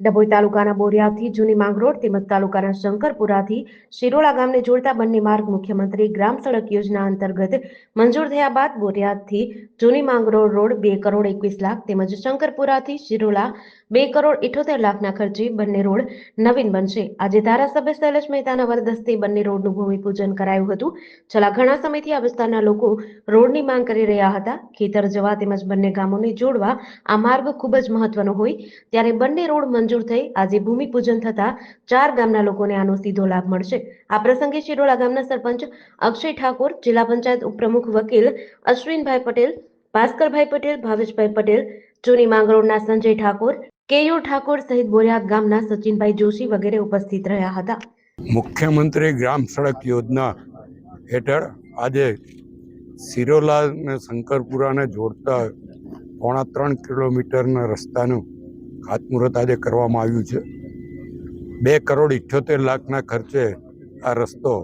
ડભોઈ તાલુકાના બોરિયાથી જૂની માંગરોળ તેમજ તાલુકાના શંકરપુરાથી શિરોળા ગામને જોડતા બંને માર્ગ મુખ્યમંત્રી ગ્રામ સડક યોજના અંતર્ગત મંજૂર થયા બાદ બોરિયાથી જૂની માંગરોળ રોડ બે કરોડ એકવીસ લાખ તેમજ શંકરપુરાથી શિરોળા બે કરોડ ઇઠોતેર લાખના ખર્ચે બંને રોડ નવીન બનશે. આજે ધારાસભ્ય શૈલેષ મહેતાના વરદસ્તે બંને રોડનું ભૂમિપૂજન કરાયું હતું. છેલ્લા ઘણા સમયથી આ વિસ્તારના લોકો રોડની માંગ કરી રહ્યા હતા. ખેતર જવા તેમજ બંને ગામોને જોડવા આ માર્ગ ખૂબ જ મહત્વનો હોય. ત્યારે બંને રોડ મંજૂર થઈ આજે ભૂમિપૂજન થતા ચાર ગામના લોકોને આનો સીધો લાભ મળશે. આ પ્રસંગે શિરોળા ગામના સરપંચ અક્ષય ઠાકોર, જિલ્લા પંચાયત ઉપપ્રમુખ વકીલ અશ્વિનભાઈ પટેલ, ભાસ્કરભાઈ પટેલ, ભાવેશભાઈ પટેલ, જૂની માંગરોળના સંજય ઠાકોર, કેયુર ઠાકોર સહિત બોરિયા ગામના સચિનભાઈ જોશી વગેરે ઉપસ્થિત રહ્યા હતા. મુખ્યમંત્રી ગ્રામ સડક યોજના હેઠળ આજે શિરોલા અને શંકરપુરાને જોડતા પોણા ત્રણ કિલોમીટરના રસ્તાનું ખાતમુહૂર્ત આજે કરવામાં આવ્યું છે. બે કરોડ ઇઠ્યોતેર લાખના ખર્ચે આ રસ્તો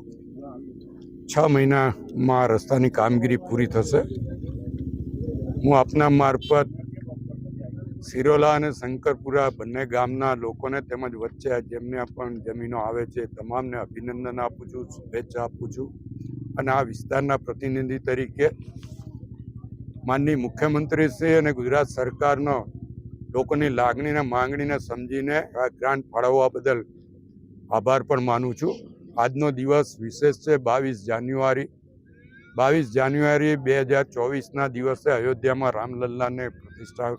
છ મહિનામાં રસ્તાની કામગીરી પૂરી થશે. હું આપના મારફત સિરોલા અને શંકરપુરા બંને ગામના લોકોને તેમજ વચ્ચે જેમને પણ જમીનો આવે છે તમામને અભિનંદન આપું છું, શુભેચ્છા આપું છું અને આ વિસ્તારના પ્રતિનિધિ તરીકે માનની મુખ્યમંત્રી શ્રી અને ગુજરાત સરકારનો લોકોની લાગણીને, માંગણીને સમજીને આ ગ્રાન્ટ ફાળવવા બદલ આભાર પણ માનું છું. આજનો દિવસ વિશેષ છે, બાવીસ જાન્યુઆરી. બાવીસ જાન્યુઆરી બે હજાર ચોવીસના દિવસે અયોધ્યામાં રામલલ્લાને પ્રતિષ્ઠા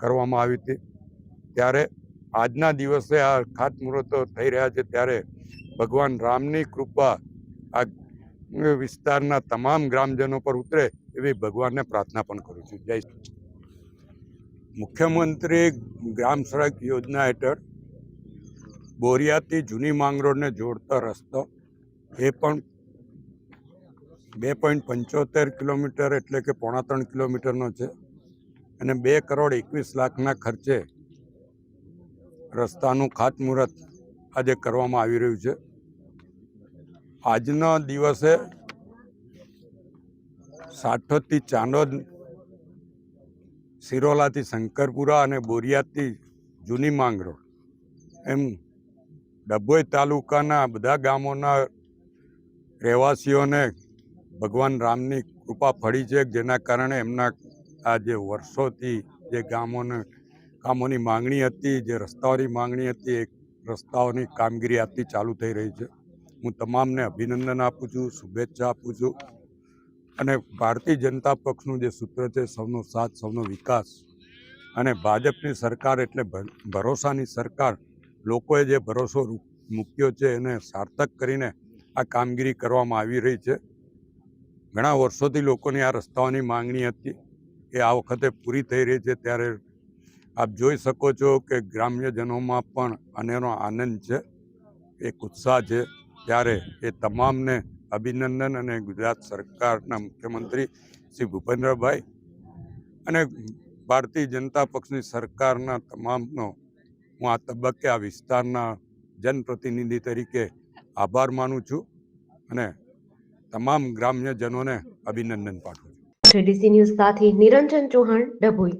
કરવામાં આવી હતી. ત્યારે આજના દિવસે આ ખાતમુહૂર્તો થઈ રહ્યા છે. ત્યારે ભગવાન રામની કૃપા આ વિસ્તારના તમામ ગ્રામજનો પર ઉતરે એવી ભગવાનને પ્રાર્થના પણ કરું છું. જય મુખ્યમંત્રી ગ્રામ સડક યોજના હેઠળ બોરિયાથી જૂની માંગરોળને જોડતો રસ્તો, એ પણ બે પોઈન્ટ પંચોતેર કિલોમીટર એટલે કે પોણા ત્રણ કિલોમીટરનો છે અને બે કરોડ એકવીસ લાખના ખર્ચે રસ્તાનું ખાતમુહૂર્ત આજે કરવામાં આવી રહ્યું છે. આજના દિવસે સાઠોથી ચાંદોદ સિરોલાથી શંકરપુરા અને બોરિયાથી જૂની માંગરોળ એમ ડભોઈ તાલુકાના બધા ગામોના રહેવાસીઓને ભગવાન રામની કૃપા ફળી છે, જેના કારણે એમના આ જે વર્ષોથી જે ગામોને કામોની માંગણી હતી, જે રસ્તાઓની માંગણી હતી, એ રસ્તાઓની કામગીરી આજથી ચાલુ થઈ રહી છે. હું તમામને અભિનંદન આપું છું, શુભેચ્છા આપું છું. અને ભારતીય જનતા પક્ષનું જે સૂત્ર છે, સૌનો સાથ, સૌનો વિકાસ. અને ભાજપની સરકાર એટલે ભરોસાની સરકાર. લોકોએ જે ભરોસો મૂક્યો છે, એને સાર્થક કરીને આ કામગીરી કરવામાં આવી રહી છે. ઘણા વર્ષોથી લોકોની આ રસ્તાઓની માંગણી હતી. એ આ વખતે પૂરી થઈ રહી છે. ત્યારે આપ જોઈ શકો છો કે ગ્રામ્યજનોમાં પણ અનેનો આનંદ છે. એક ઉત્સાહ છે. ત્યારે એ તમામને અભિનંદન અને ગુજરાત સરકારના મુખ્યમંત્રી શ્રી ભૂપેન્દ્રભાઈ અને ભારતીય જનતા પક્ષની સરકારના તમામનો હું આ તબક્કે આ વિસ્તારના જનપ્રતિનિધિ તરીકે આભાર માનું છું અને તમામ ગ્રામ્યજનોને અભિનંદન પાઠવું છું. જેડીસી ન્યૂઝ સાથે નિરંજન ચૌહાણ, ડભોઈ.